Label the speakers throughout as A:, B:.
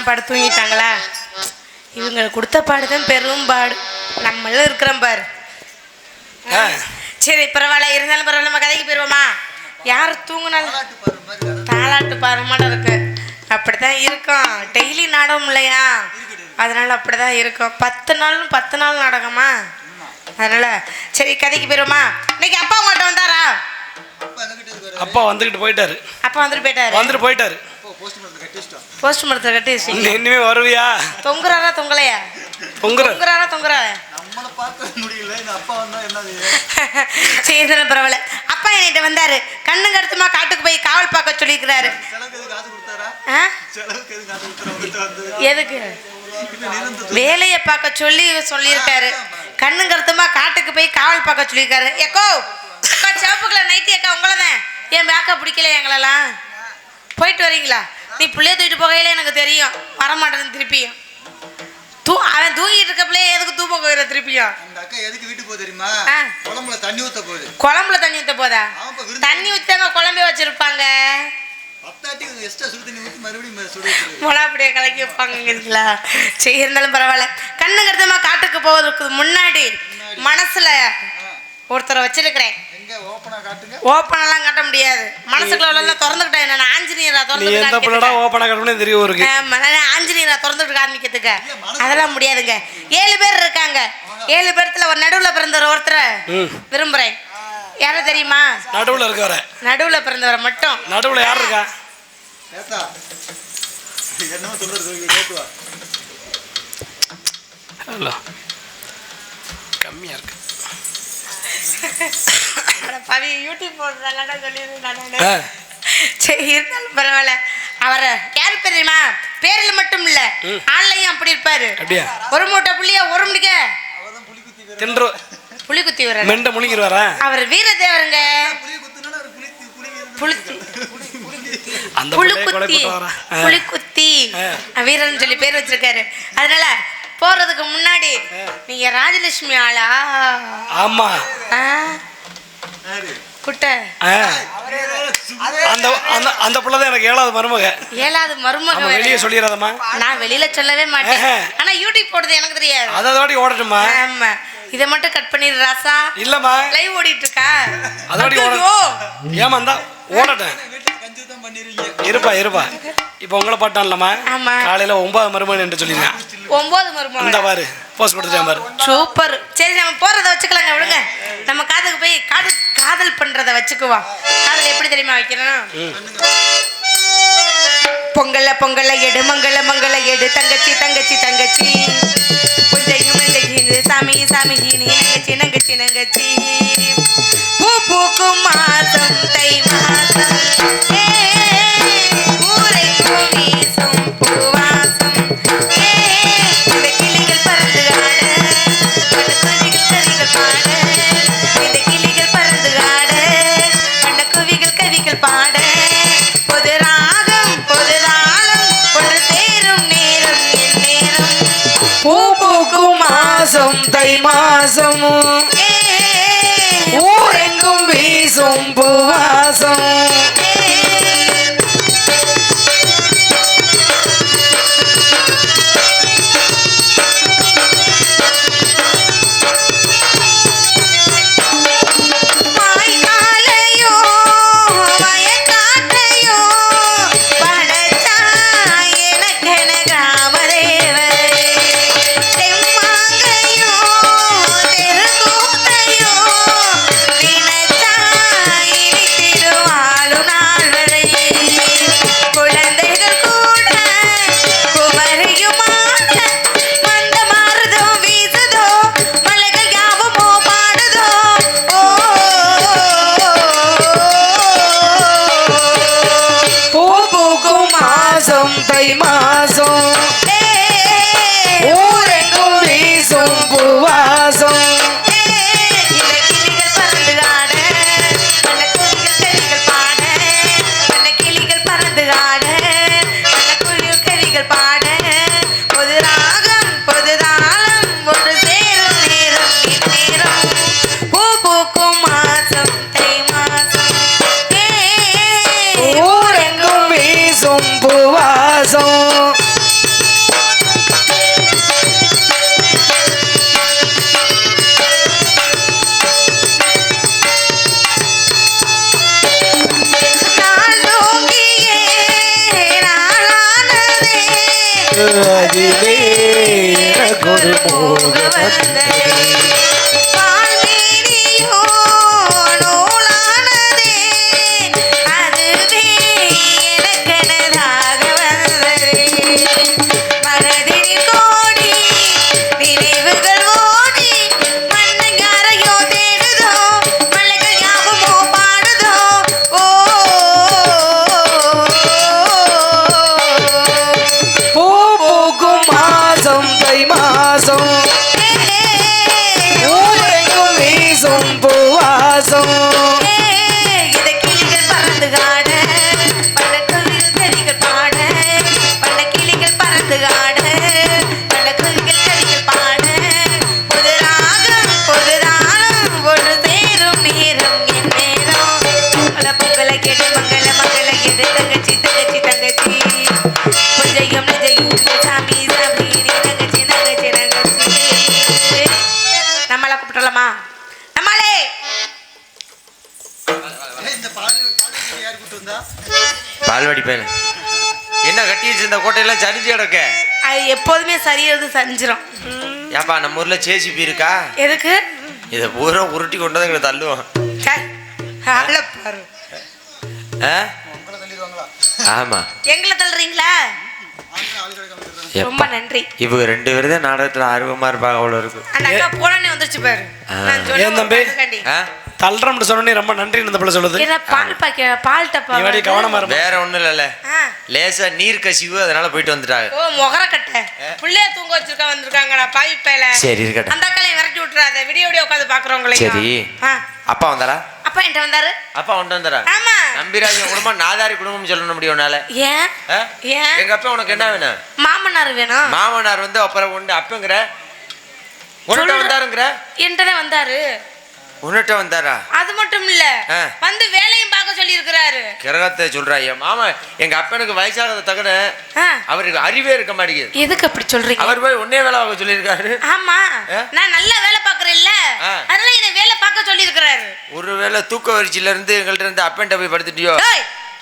A: எல்லாம் படுத்து தூங்கிட்டாங்களா? இவங்க கொடுத்த பாடுதான் பெரும் பாடு. நம்மளும் இருக்கிறோம் பாரு.
B: ஆ.
A: சரி பரவாயில்ல. இருந்தாலும் பரவாயில்ல. நம்ம கதைக்கு போயிருவோமா யார் தூங்குனாலும் தாலாட்டு பாரு மாட்டம் இருக்கு. அப்படித்தான் இருக்கும். டெய்லி நாடகம் இல்லையா? அதனால அப்படிதான் இருக்கும். பத்து நாளும் பத்து நாள் நாடகமா? அதனால சரி கதைக்கு போயிருவோமா இன்னைக்கு அப்பா உங்கள்கிட்ட வந்தாரா?
B: அப்பா வந்துகிட்டு போயிட்டாரு.
A: அப்பா வந்துட்டு போயிட்டாரு.
B: வந்துட்டு போயிட்டாரு.
A: போஸ்ட் மரத்தை கட்டி
B: இன்னும் வருவியா?
A: தொங்குறாரா தொங்கலையா?
B: பொங்குற
A: தொங்குறாரா தொங்குறாரா?
C: நம்மளை பார்க்க முடியல இந்த அப்பா வந்தா என்னது?
A: சரி சரி, பரவாயில்ல. அப்பா என்கிட்ட வந்தாரு. கண்ணு கருத்துமா காட்டுக்கு போய் காவல் பார்க்க சொல்லியிருக்கிறாரு. எதுக்கு வேலையை பார்க்க சொல்லி சொல்லியிருக்காரு. கண்ணு கருத்துமா காட்டுக்கு போய் காவல் பார்க்க சொல்லியிருக்காரு. எக்கோ அக்கா சிவப்புக்குள்ள நைட்டி அக்கா உங்களை தான் ஏன் பேக்கா பிடிக்கல எங்களெல்லாம்? போயிட்டு வரீங்களா? நீ பிள்ளைய தூக்கிட்டு போகையில எனக்கு தெரியும். வரமாட்டேன்னு திருப்பியும். தூ அவன் தூங்கிட்டு இருக்கப்பலே எதுக்கு தூக்க போயிட திருப்பியும்?
C: அக்கா எதுக்கு வீட்டுக்கு போகுது தெரியுமா. குழம்புல தண்ணி ஊத்த போகுது.
A: குழம்புல தண்ணி ஊத்த போதா. தண்ணி ஊத்தாங்க குழம்பே வச்சிருப்பாங்க.
C: பத்தாட்டி எக்ஸ்ட்ரா சுடு தண்ணி ஊற்றி மறுபடியும் சுடு வச்சிருது
A: மொளா அப்படியே கலக்கி வைப்பாங்கங்களா சரி இருந்தாலும் பரவாயில்ல. கண்ணு கருத்தமா காட்டுக்கு போவதற்கு முன்னாடி மனசுல ஒருத்தரை வச்சிருக்கிறேன். ஓப்பனெல்லாம் காட்ட முடியாது. மனசுக்குள்ள உள்ள திறந்துக்கிட்டேன் நான் ஆஞ்சநேயரா
B: நீ எந்த பிள்ளடா
A: திறந்து
B: ஓப்பனா கட்டணும் தெரியும் இருக்கு
A: ஆஞ்சநேயரா திறந்துட்டு காமிக்கிறதுக்கு? அதெல்லாம் முடியாதுங்க. ஏழு பேர் இருக்காங்க. ஏழு பேர்த்துல ஒரு நடுவுல பிறந்தவர் ஒருத்தரை
B: ம்.
A: விரும்புறேன். யாரை தெரியுமா?
B: நடுவுல இருக்கவர.
A: நடுவுல பிறந்தவரை மட்டும்.
B: நடுவுல யார் இருக்கா?
C: சொல்றது
B: ஹலோ. கம்மியா இருக்கு.
A: பாவி யூடியூப் போடுறதால சொல்லியிருந்தேன். சரி இருந்தாலும் பரவாயில்ல. அவரை யாரு தெரியுமா? பேர்ல மட்டும் இல்ல. ஆள்லையும் அப்படி இருப்பாரு.
B: அப்படியா?
A: ஒரு மூட்டை புள்ளிய ஒரு முடிக்க
C: அவதான் புளி குத்தி வேற
B: தின்று. மெண்ட முழுங்கிடுவாரா
A: அவர் வீரதேவருங்க.
C: புளி புளி புளி
A: புளுத்தி
B: அந்த
A: புழு
B: பிள்ளைய கொலை
A: குத்தி.
B: போட்டு வரா
A: புலி குத்தி. வீரன் சொல்லி பேர் வச்சிருக்காரு. அதனால போறதுக்கு முன்னாடி நீங்க ராஜலட்சுமி ஆளா?
B: ஆமா.
A: குட்டை.
B: அந்த அந்த அந்த பிள்ளை தான் எனக்கு ஏழாவது மருமக.
A: ஏழாவது மருமக.
B: வெளியே சொல்லிடாதம்மா
A: நான் வெளியில சொல்லவே மாட்டேன். ஆனா யூடியூப் போடுறது எனக்கு தெரியாது.
B: அதை வாட்டி ஓடட்டுமா
A: ஆமா. இதை மட்டும் கட் பண்ணிடு ராசா.
B: இல்லம்மா.
A: லைவ் ஓடிட்டு இருக்கா
B: அதோட ஓட
A: ஐயோ
B: ஏமாந்தா ஓடட்டேன். இருப்பா இருப்பா. இப்போ உங்களை பாட்டான்லம்மா
A: ஆமா.
B: காலையில ஒன்பது மருமகன் என்று சொல்லிருக்கேன்
A: ஒன்பது
B: இந்த
A: மருமக
B: பாரு போஸ்ட் கொடுத்துட்டேன் பாரு.
A: சூப்பர். சரி நம்ம போறத வச்சுக்கலாங்க விடுங்க. நம்ம காதுக்கு போய் காதல் காதல் பண்றத வச்சுக்குவோம் காதல் எப்படி தெரியுமா வைக்கிறோம் பொங்கல்ல பொங்கல்ல எடு மங்கள மங்கள எடு. தங்கச்சி தங்கச்சி தங்கச்சி. புஞ்சையும் புஞ்சையும் சாமி சாமி நங்கச்சி நங்கச்சி நங்கச்சி. பூ பூக்கும் மாசம் தை மாசம் ஊரெங்கும் வீசும் பூவாசம்.
D: சரிஞ்சு கிடக்க
A: அது எப்போதுமே சரியாது செஞ்சிரும்
D: ஏப்பா நம்ம ஊர்ல சேசிபி இருக்கா?
A: எதுக்கு?
D: இதை பூரா உருட்டி கொண்டு வந்து எங்களை தள்ளுவோம்.
A: பாரு.
D: ஆமா.
A: எங்களை தள்ளுறீங்களா. ரொம்ப நன்றி.
D: இவங்க ரெண்டு பேரும் தான் நாடகத்துல ஆர்வமா இருப்பாங்க அவ்வளோ இருக்கு.
A: அந்த அக்கா போனே வந்துருச்சு பாரு. சொன்ன?
B: தள்ளுறோம்னு சொன்னோன்னே ரொம்ப நன்றி இந்த பிள்ளை சொல்லுது.
A: பால் பாக்க பால் டப்பா
B: நீ வாடி
A: வருது.
B: கவனமா இருப்பா
D: வேற ஒண்ணும் இல்லைல்ல.
A: ஆ.
D: லேசா நீர் கசிவு அதனால போயிட்டு வந்துட்டாங்க.
A: ஓ முகர கட்ட. புள்ளைய தூங்க வச்சிருக்க வந்திருக்காங்கடா பாவி பேல
D: சரி இருக்கட்டும்.
A: அந்த அக்காலையும் விரட்டி விட்டுறாத விடிய விடிய உட்காந்து பாக்குறவங்களையும்.
D: சரி. அப்பா வந்தாரா?
A: அப்பா என்கிட்ட வந்தாரு.
D: அப்பா கொண்டு வந்தாரா?
A: ஆமா.
D: நம்பிராஜ குடும்பம் நாதாரி குடும்பம் சொல்லணும் முடியும் உன்னால.
A: ஏன்? ஏன்
D: எங்க அப்பா உனக்கு என்ன வேணும்?
A: மாமனார் வேணும்.
D: மாமனார் வந்து அப்புறம் உண்டு. அப்பங்கிற? உன்கிட்ட வந்தாருங்கிற?
A: என்கிட்ட வந்தாரு.
D: உன்கிட்ட வந்தாரா?
A: அது மட்டும் இல்ல. வந்து வேலையும் பார்க்க சொல்லி இருக்கிறாரு
D: கிரகத்தை சொல்றா என் மாமா எங்க அப்பனுக்கு வயசானதை தக்கன அவருக்கு அறிவே இருக்க மாட்டேங்குது.
A: எதுக்கு அப்படி சொல்றீங்க?
D: அவர் போய் ஒன்னே வேலை பார்க்க சொல்லியிருக்காரு.
A: ஆமா? நான் நல்லா வேலை பாக்குறேன்ல
D: ஆ.
A: அதனால என்ன வேலை பார்க்க சொல்லி இருக்கிறாரு
D: ஒருவேளை தூக்க வரிச்சில இருந்து எங்கள்ட்ட இருந்து அப்பன்ட்ட போய் படுத்துட்டியோ?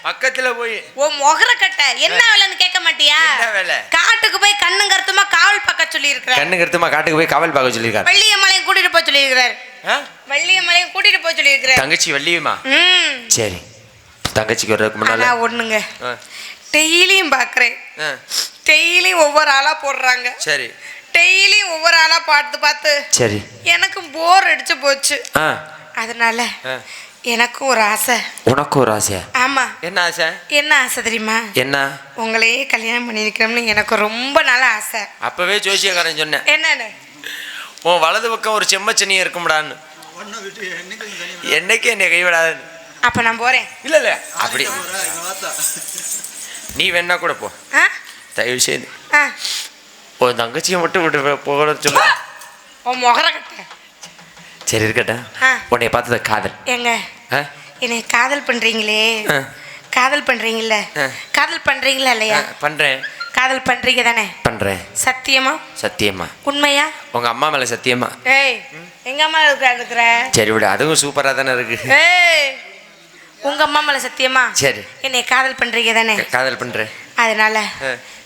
D: பக்கத்துல போய்.
A: உன் முகர கட்ட என்ன வேலைன்னு கேட்க மாட்டியா?
D: என்ன வேலை?
A: காட்டுக்கு போய் கண்ணு கருத்துமா காவல் பார்க்க சொல்லி இருக்கிறாரு
D: கண்ணு கருத்துமா காட்டுக்கு போய் காவல் பார்க்க சொல்லியிருக்காரு.
A: வள்ளியம்மலையும் கூட்டிட்டு போய் சொல்லி இருக்கிறாரு
D: ஆ?
A: வள்ளியம்மலையும் கூட்டிட்டு போய் சொல்லி இருக்கிறாரு
D: தங்கச்சி வள்ளியுமா
A: ம்.
D: சரி. தங்கச்சிக்கு வர்றதுக்கு முன்னால
A: ஒண்ணுங்க. டெய்லியும் பாக்குறேன். டெய்லியும் ஒவ்வொரு ஆளா போடுறாங்க.
D: சரி.
A: டெய்லியும் ஒவ்வொரு ஆளா பார்த்து பார்த்து
D: சரி.
A: எனக்கு போர் அடிச்சு போச்சு. அதனால. எனக்கும் ஒரு ஆசை.
D: உனக்கு ஒரு ஆசையா?
A: ஆமா.
D: என்ன ஆசை?
A: என்ன ஆசை தெரியுமா?
D: என்ன?
A: உங்களையே கல்யாணம் பண்ணிருக்கணும்னு எனக்கு ரொம்ப நாள் ஆசை.
D: அப்பவே ஜோசியக்காரன் சொன்னேன்.
A: என்னன்னு?
D: உன் வலது பக்கம் ஒரு செம்மச்சனி இருக்கும்டான்னு.
C: ஒன்றை விட்டு என்னைக்கு
D: என்னை கைவிடாதுன்னு.
A: அப்ப நான் போறேன்.
D: இல்ல இல்ல. அப்படி.
C: எங்க
D: நீ வேணா கூட போ. தயவு செய்து. உன் தங்கச்சியை மட்டும் விட்டு போ- போக சொல்லு.
A: உன் முகர கட்ட.
D: சரி இருக்கட்டும்.
A: ஆ.
D: உன்னை பார்த்தது காதல்.
A: ஏங்க?
D: ஆ?
A: என்னை காதல் பண்றீங்களே. காதல் பண்றீங்கல்ல. காதல் பண்றீங்களா இல்லையா?
D: பண்றேன்.
A: காதல் பண்றீங்க தானே?
D: பண்றேன்.
A: சத்தியமா?
D: சத்தியமா.
A: உண்மையா?
D: உங்க அம்மா மேல சத்தியமா?
A: ஏய் எங்க அம்மா இருக்கிற இருக்கிற
D: சரி விடு அதுவும் சூப்பரா தானே இருக்கு.
A: ஏய் உங்க அம்மா மேல சத்தியமா?
D: சரி.
A: என்னை காதல் பண்றீங்க தானே?
D: காதல் பண்றேன்.
A: அதனால.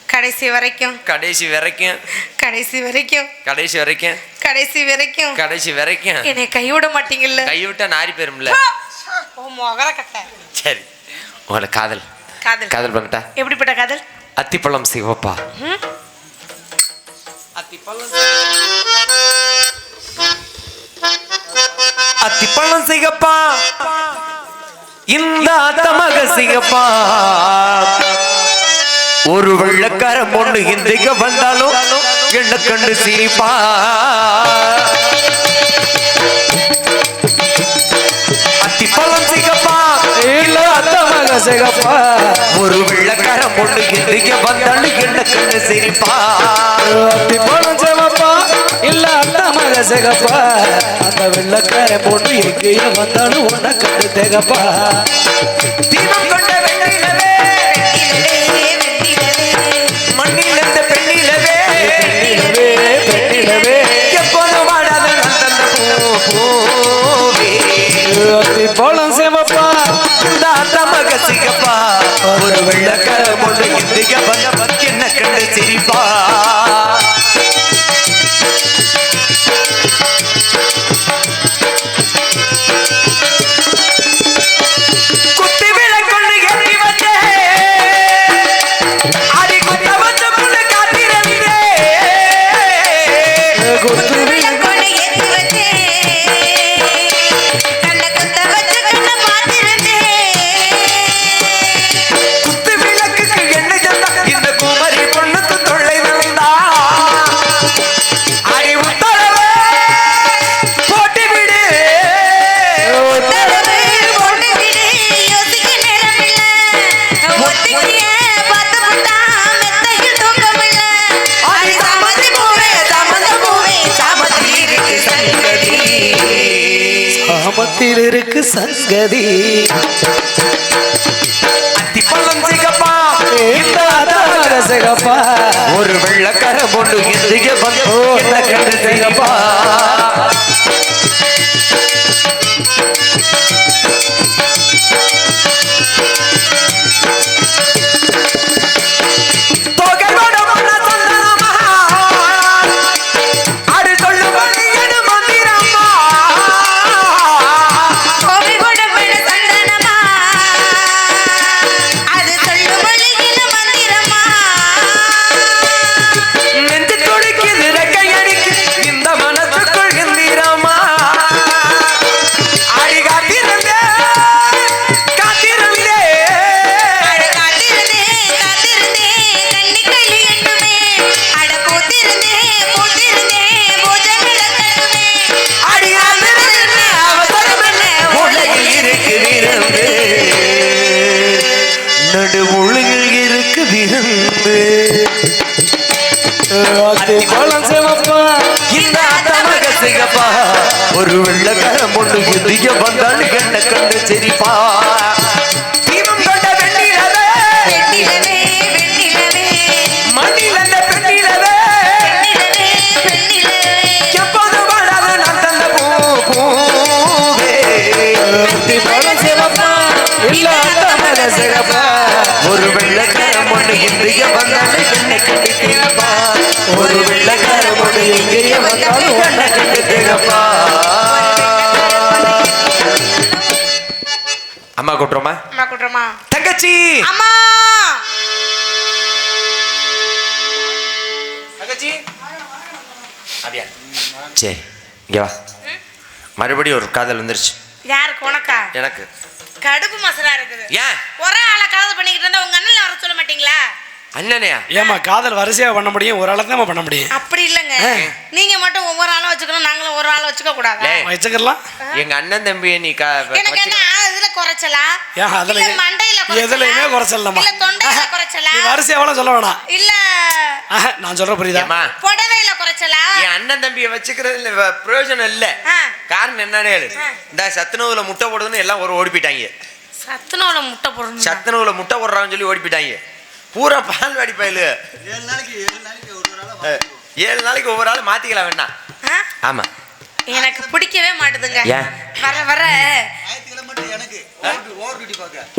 A: கடைசி வரைக்கும்.
D: கடைசி வரைக்கும்.
A: கடைசி வரைக்கும்.
D: கடைசி வரைக்கும்.
A: கடைசி வரைக்கும்.
D: கடைசி வரைக்கும்.
A: என்னை கைவிட மாட்டீங்கல்ல?
D: கைவிட்டா நாரி போயிரும்ல.
A: ஓ முகர கட்ட.
D: சரி. உங்களை காதல்.
A: காதல்.
D: காதல் பண்ணிட்டா?
A: எப்படிப்பட்ட காதல்?
D: அத்திப்பழம் சிவப்பா.
A: ம்?
D: அத்திப்பழம் சிகப்பா. இந்த அத்தமக சிகப்பா. ஒரு வெள்ளக்காரம் பொண்ணு இந்திக வந்தாலும் என்ன கண்டு சிரிப்பா. சிகப்பா ஒரு வெள்ளக்காரம் பொண்ணு இந்திக வந்தாலும் என்ன கண்டு சிரிப்பா
B: அத்தி பழம் சிவப்பா இல்ல அந்த மக சிகப்பா. அந்த வெள்ளக்கார பொண்ணு எங்கேயோ வந்தாலும் உன்னை கண்டு திகப்பா
D: தீபம் கொண்ட வெண்ணிலவே
A: வெண்ணிலவே,
D: பெண்ணிலவே
B: பெண்ணிலவே பெண்ணிலவே
D: எப்போதும் வாடாத பூ பூவே. ஒரு வெள்ளக்கார பொண்ணு இந்த எந்திக வந்த என்ன கண்டு சிரிப்பா?
A: சாமத்தில் இருக்கு சங்கதி.
D: அத்திப்பழம் சிகப்பா
B: இந்த அதாமக சிகப்பா
D: ஒரு வெள்ளக்கார பொண்ணு இந்திய வந்து
B: ஓ,
D: என்ன கண்டு சிகப்பா. மண்ணில் அந்த பெண்ணிலவே.
A: வெண்ணிலவே, வெண்ணிலவே.
D: எப்போது வாழாத நான் தந்த பூ பூவே. கூட்டுறோமா
A: அம்மா கூட்டுறோமா?
D: தங்கச்சி!
A: அம்மா!
D: தங்கச்சி! அப்படியா சரி இங்க வா. மறுபடியும் ஒரு காதல் வந்துருச்சு.
A: யாருக்கு உனக்கா?
D: எனக்கு.
A: கடுப்பு மசரா இருக்குது.
D: ஏன்?
A: ஒரே ஆளை காதல் பண்ணிக்கிட்டு இருந்தா உங்க அண்ணன் வர சொல்ல மாட்டீங்களா?
D: அண்ணனையா?
B: ஏமா காதல் வரிசையா பண்ண முடியும் ஒரு ஆளை தான் பண்ண முடியும்?
A: அப்படி இல்லைங்க. நீங்க மட்டும் ஒவ்வொரு ஆளும் வச்சுக்கணும் நாங்களும் ஒரு ஆளை வச்சுக்க கூடாதா?
D: ஏய்.
B: வச்சுக்கலாம்
D: எங்க அண்ணன் தம்பியை நீ கா-
A: எனக்கு என்ன குறைச்சலா?
B: ஏன் அதுல
A: இல்ல மண்டையில?
B: எதுலயுமே குறைச்சலமா
A: இல்ல தொண்டையில குறைச்சலா?
B: நீ வரிசையா எவ்வளவு சொல்ல வேணாம்.
A: இல்ல.
B: நான் சொல்ற புரியுதா?
D: ஏம்மா
A: புடவையில குறைச்சலா?
D: என் அண்ணன் தம்பியை வச்சுக்கிறதுல பிரயோஜனம் இல்ல. காரணம் என்னன்னு. இந்த சத்துணவுல முட்டை போடுதுன்னு எல்லாம் ஒரு ஓடி போயிட்டாங்க
A: சத்துணவுல முட்டை போடணும்
D: சத்துணவுல முட்டை போடுறாங்கன்னு சொல்லி ஓடி போயிட்டாங்க பூரா பால் வாடி பயலு
C: ஏழு நாளைக்கு ஏழு நாளைக்கு ஒரு
D: ஏழு நாளைக்கு ஒவ்வொரு ஆள் மாத்திக்கலாம் வேண்டாம்
A: ஆ?
D: ஆமா.
A: எனக்கு பிடிக்கவே மாட்டுதுங்க? வர வர.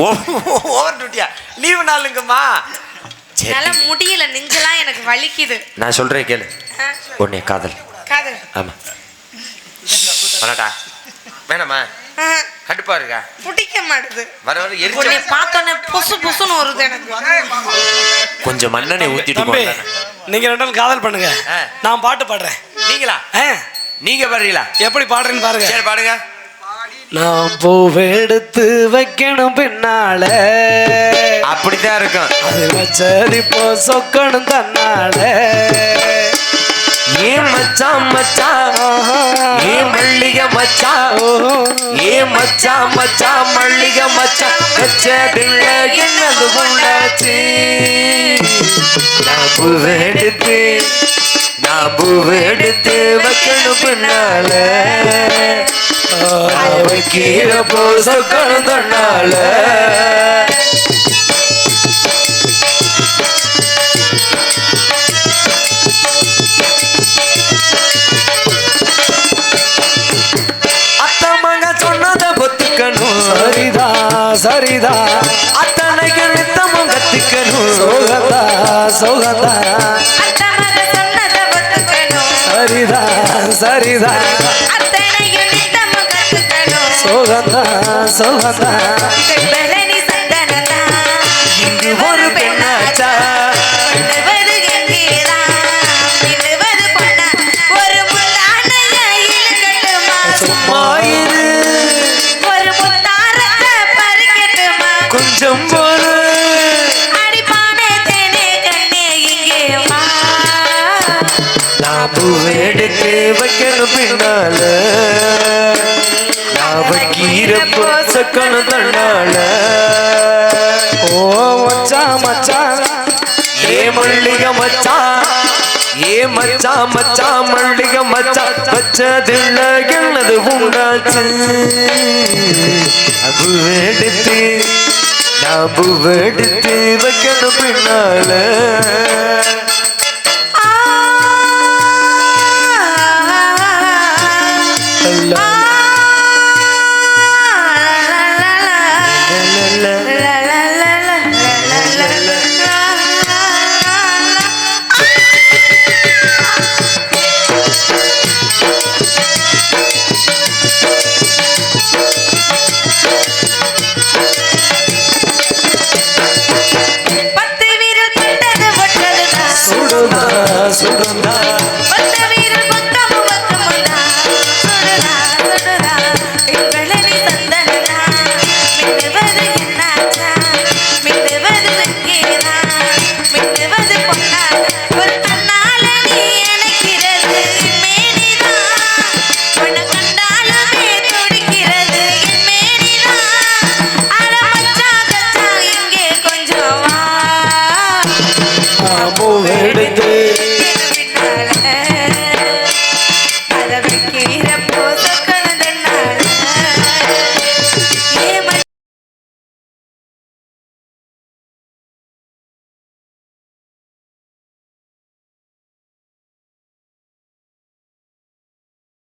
C: ஓவர்
D: டியூட்டியா லீவு நாளுங்கம்மா.
A: என்னால முடியல நெஞ்செல்லாம் எனக்கு வலிக்குது.
D: நான் சொல்றேன் கேளு? உன்னை காதல்.
A: காது
D: ஆமா. வேணாட்டா வேணாமா கடுப்பா இருக்கா?
A: பிடிக்க மாட்டுது.
D: வர வர எரிச்சல்.
A: பார்த்தோன்னே புசு புசுன்னு வருது எனக்கு.
D: கொஞ்சம் மண்ணெண்ணெய் ஊத்திட்டு போங்க.
B: நீங்க ரெண்டு நாள் காதல் பண்ணுங்க. நான் பாட்டு பாடுறேன்.
D: நீங்களா?
B: ஆ,
D: நீங்க பாடுறீங்களா?
B: எப்படி பாடுறேன்னு பாருங்க.
D: சரி பாடுங்க.
B: நான் பூவெடுத்து வைக்கணும் பின்னால.
D: அப்படித்தான் இருக்கும்.
B: அது வச்சது இப்போ சொக்கணும் தன்னால.
D: ஏன் மச்சான் மச்சான்? ஏன் மல்லிகை மச்சான்? ஏன் மச்சான் மச்சான்? மல்லிகை மச்சான் வச்சதில்ல என்னது உண்டாச்சு? நான் பூவெடுத்து நான் பூவெடுத்து வைக்கணும் பின்னால. வைக்கிற போ சொக்கணும் தன்னால அத்த மக சொன்னத பொத்துக்கணும்
B: சரிதா சரிதா.
D: அத்தனைக்கு நித்தமும் கத்துக்கணும்.
B: சோகத்தை சுகந்தான்
A: அத்தை மக
B: சுகந்தான் சுகந்தான்
A: பெண்பழனி சந்தனதான்
D: இங்கு ஒரு பெண்ணாச்சா? கொஞ்சம் பூவெடுத்து வைக்கணும் பின்னால. நான் வைக்கிறப்போ சக்கணும் தன்னால
B: ஓ மச்சான் மச்சான்
D: ஏ மல்லிகை மச்சான் ஏ மச்சா மச்சா மல்லிக மச்சா. வச்சதில்ல என்னது உண்டாச்சு பூவெடுத்து நான் பூவெடுத்து வைக்கணும் பின்னால.